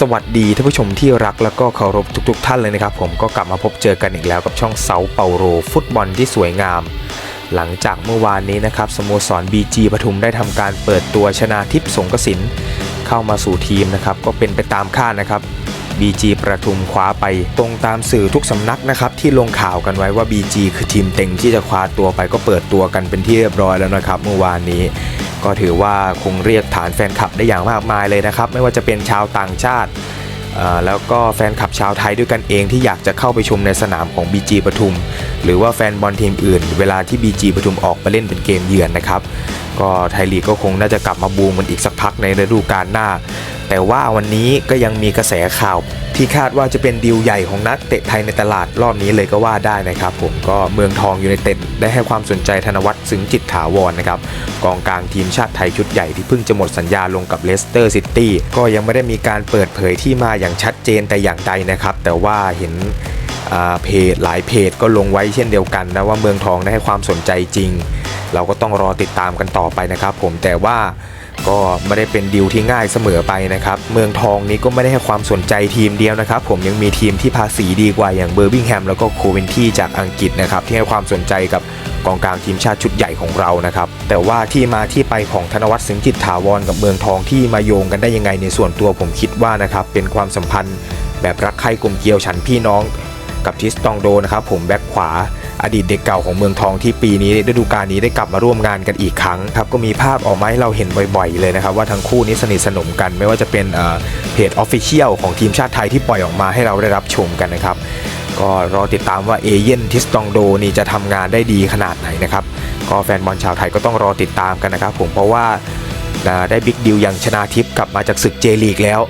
สวัสดีท่านผู้ชมที่รักแล้วก็เคารพทุก ๆ ท่านเลยนะครับ ผมก็กลับมาพบเจอกันอีกแล้วกับช่องเซาเปาโรฟุตบอลที่สวยงาม หลังจากเมื่อวานนี้นะครับสโมสร BG ปทุมได้ทำการเปิดตัวชนาทิพย์สงกสินเข้ามาสู่ทีมนะครับ ก็เป็นไปตามคาดนะครับ BG ประทุมคว้าไปตรงตามสื่อทุกสำนักนะครับที่ลงข่าวกันไว้ว่า BG คือทีมเต็งที่จะคว้าตัวไปก็เปิดตัวกันเป็นที่เรียบร้อยแล้วนะครับ เมื่อวานนี้ ก็ถือว่าคงเรียกฐานแฟนคลับได้อย่างมากมายเลยนะครับ ไม่ว่าจะเป็นชาวต่างชาติ แล้วก็แฟนคลับชาวไทยด้วยกันเองที่อยากจะเข้าไปชมในสนามของ BG ปทุม หรือว่าแฟนบอลทีมอื่น เวลาที่ BG ปทุมออกไปเล่นเป็นเกมเยือนนะครับ ก็ไทยลีกก็คงน่าจะกลับมาบูมมันอีกสักพักในฤดูกาลหน้า แต่ว่าวันนี้ก็ยังมีกระแสข่าวที่คาดว่าจะเป็นดีลใหญ่ของนักเตะไทยในตลาดรอบนี้เลยก็ว่าได้นะครับ ผมก็เมืองทองยูไนเต็ดได้ให้ความสนใจธนวัฒน์สึงจิตถาวรนนะครับกองกลางทีมชาติไทยชุดใหญ่ที่เพิ่งจะหมดสัญญาลงกับเลสเตอร์ซิตี้ก็ยังไม่ได้มีการเปิดเผยที่มาอย่างชัดเจนแต่อย่างใดนะครับ แต่ว่าเห็นเพจหลายเพจก็ลงไว้เช่นเดียวกันนะว่าเมืองทองได้ให้ความสนใจจริง เราก็ต้องรอติดตามกันต่อไปนะครับ ผมแต่ว่า ก็ไม่ได้เป็นดีลที่ง่ายเสมอไปนะครับ เมืองทองนี้ก็ไม่ได้ให้ความสนใจทีมเดียวนะครับ ผมยังมีทีมที่ภาษีดีกว่าอย่างเบอร์บิงแฮมแล้วก็โคเวนที่จากอังกฤษนะครับ ที่ให้ความสนใจกับกองกลางทีมชาติชุดใหญ่ของเรานะครับ แต่ว่าที่มาที่ไปของธนวัฒน์สิงห์จิตถาวรกับเมืองทองที่มาโยงกันได้ยังไงในส่วนตัวผมคิดว่านะครับเป็นความสัมพันธ์แบบรักใคร่กลมเกลียวฉันพี่น้อง กับทิสตองโดนะครับผมแบ็คขวา อดีตเด็กเก่าของเมืองทองที่ปีนี้ฤดูกาลนี้ได้กลับมาร่วมงานกันอีกครั้งครับก็มีภาพออกมาให้เราเห็นบ่อยๆ เลยนะครับ ว่าทั้งคู่นี้สนิทสนมกัน ไม่ว่าจะเป็นเพจออฟฟิเชียลของทีมชาติไทยที่ปล่อยออกมาให้เราได้รับชมกันนะครับก็รอติดตามว่าเอเย่นทิสตองโดนี่จะทำงานได้ดีขนาดไหนนะครับก็แฟนบอลชาวไทยก็ต้องรอติดตามกันนะครับผมเพราะว่าอ่าได้บิ๊กดิวอย่างชนาทิพย์กลับมาจากศึกเจลีกแล้ว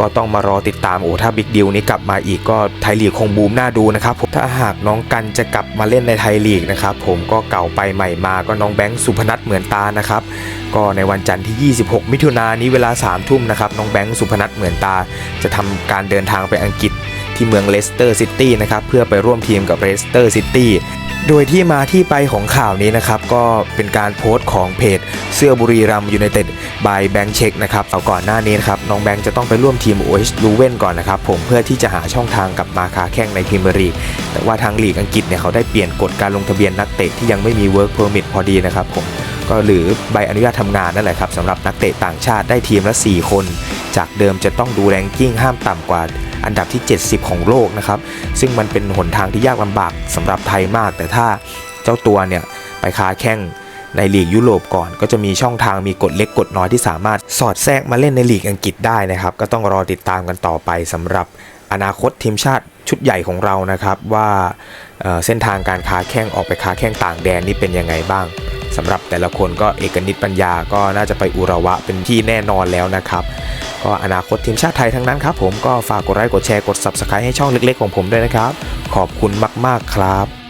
ก็ต้องมารอติดตามโอ้ถ้าบิ๊กดิวนี้กลับมาอีกก็ไทยลีกคงบูมน่าดูนะครับผมถ้าหากน้องกันจะกลับมาเล่นในไทยลีกนะครับผมก็เก่าไปใหม่มาก็น้องแบงค์สุพนัทเหมือนตานะครับก็ในวันจันทร์ที่ 26 มิถุนายนนี้เวลา3ทุ่มนะครับน้องแบงค์สุพนัทเหมือนตา จะทำการเดินทางไปอังกฤษ ที่เมืองเลสเตอร์ซิตี้นะครับเพื่อไปร่วมทีมกับเลสเตอร์ซิตี้โดยที่มาที่ไปของข่าวนี้นะครับ ก็เป็นการโพสต์ของเพจ เสื้อบุรีรัมยูไนเต็ดบายแบงค์เช็คนะครับเอาก่อนหน้านี้นะครับ น้องแบงค์จะต้องไปร่วมทีม OH ลูเว่นก่อนนะครับ ผมเพื่อที่จะหาช่องทางกลับมาค้าแข่งในพรีเมียร์ลีกแต่ว่าทางลีกอังกฤษเนี่ยเขาได้เปลี่ยนกฎการลงทะเบียนนักเตะที่ยังไม่มี Work Permit พอดีนะครับผมก็หรือใบอนุญาตทำงานนั่นแหละครับสำหรับนักเตะต่างชาติได้ทีมละ 4 คน จากเดิมจะต้องดูแรงกิ้งห้ามต่ำกว่า อันดับที่ 70 ของโลกนะครับ ซึ่งมันเป็นหนทางที่ยากลำบากสำหรับไทยมาก แต่ถ้าเจ้าตัวเนี่ยไปค้าแข่งในลีกยุโรปก่อนก็จะมีช่องทางมีกฎเล็กกฎน้อยที่สามารถสอดแทรกมาเล่นในลีกอังกฤษได้นะครับ ก็ต้องรอติดตามกันต่อไปสำหรับอนาคตทีมชาติชุดใหญ่ของเรานะครับว่าเเส้นทางการค้าแข่งออกไปค้าแข่งต่างแดนนี่เป็นยังไงบ้าง สำหรับแต่ละคนก็เอกนิตปัญญาก็น่าจะไปอุระวะเป็นที่แน่นอนแล้วนะครับ ก็อนาคตทีมชาติไทยทั้งนั้นครับผมก็ฝากกดไลค์กดแชร์กด Subscribe ให้ช่องเล็กๆของผมด้วยนะครับ ขอบคุณมากๆครับ